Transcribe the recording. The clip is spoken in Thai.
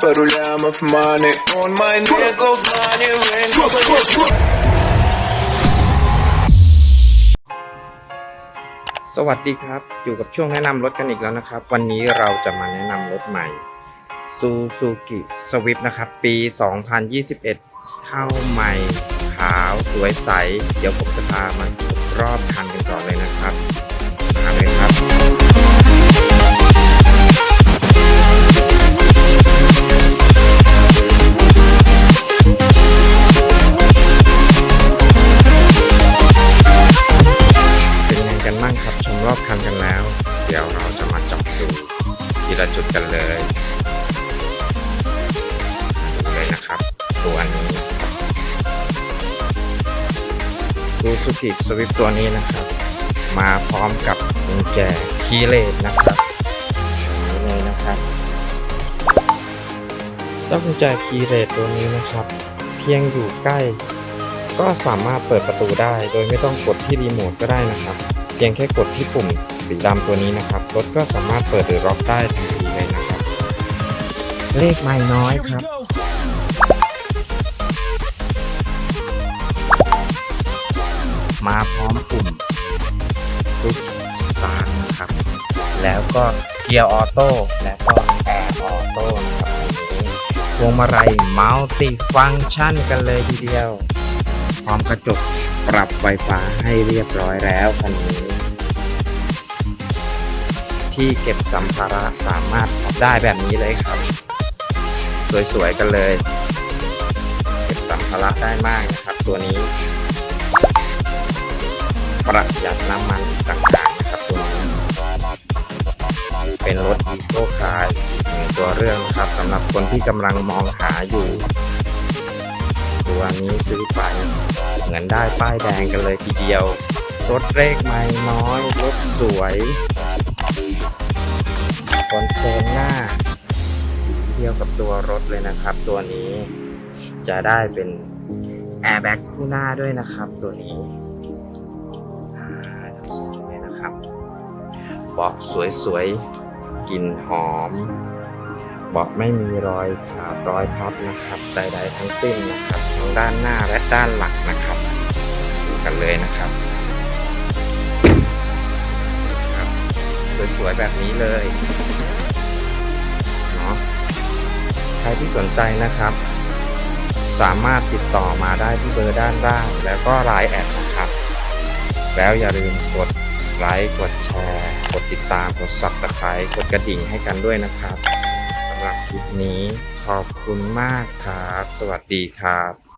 But a lamb of money on my neck of money สวัสดีครับ อยู่กับช่วงแนะนำรถกันอีกแล้วนะครับ วันนี้เราจะมาแนะนำรถใหม่ Suzuki Swift นะครับ ปี 2021 เข้าใหม่ ขาว สวยใส เดี๋ยวผมจะพามาดูรอบคัน แล้ว เดี๋ยวเราจะมาจาะดูทีละจุดกันเลยดูเลยนะครับ ตัวนี้ซูซูกิสวิฟตัวนี้นะครับ มาพร้อมกับกุญแจคีย์เลสนะครับนี่เลยนะครับเจ้ากุญแจคีย์เลสตัวนี้นะครับ เพียงอยู่ใกล้ ก็สามารถเปิดประตูได้ โดยไม่ต้องกดที่รีโมทก็ได้นะครับ เพียงแค่กดที่ปุ่ม สีดำตัวนี้นะครับรถก็สามารถเปิดหรือล็อกได้ทันทีเลยนะครับ เลขไม่น้อยครับ มาพร้อมปุ่มทุกสตาร์ทนะครับ แล้วก็เกียร์ออโต้และก็แอร์ออโต้นะครับพวงมาลัยมัลติฟังก์ชันกันเลยทีเดียว พร้อมกระจกปรับไฟฟ้าให้เรียบร้อยแล้วคันนี้ ที่เก็บสัมภาระสามารถได้แบบนี้เลยครับ สวยๆกันเลย เก็บสัมภาระได้มากนะครับ ตัวนี้ ประหยัดน้ำมันต่างๆนะครับตัวนี้เป็นรถอีโคคาร์อีกหนึ่งตัวเรื่องนะครับสำหรับคนที่กำลังมองหาอยู่ ตัวนี้ซื้อไปเหมือนได้ป้ายแดงกันเลยทีเดียว รถเลขไม่น้อย รถสวย ทียวกับตัวรถเลยนะครับ ตัวนี้จะได้เป็นแอร์แบ็กคู่หน้าด้วยนะครับ ตัวนี้ทั้งสองเลยนะครับเบาะสวยๆกลิ่นหอมเบาะไม่มีรอยขาดรอยพับนะครับใดๆทั้งสิ้นนะครับทั้งด้านหน้าและด้านหลังนะครับดูกันเลยนะครับสวยๆแบบนี้เลย ใครที่สนใจนะครับ สามารถติดต่อมาได้ที่เบอร์ด้านล่างแล้วก็ไลน์แอดนะครับ แล้วอย่าลืมกดไลค์กดแชร์กดติดตามกดซับสไครต์กดกระดิ่งให้กันด้วยนะครับสำหรับคลิปนี้ขอบคุณมากครับ สวัสดีครับ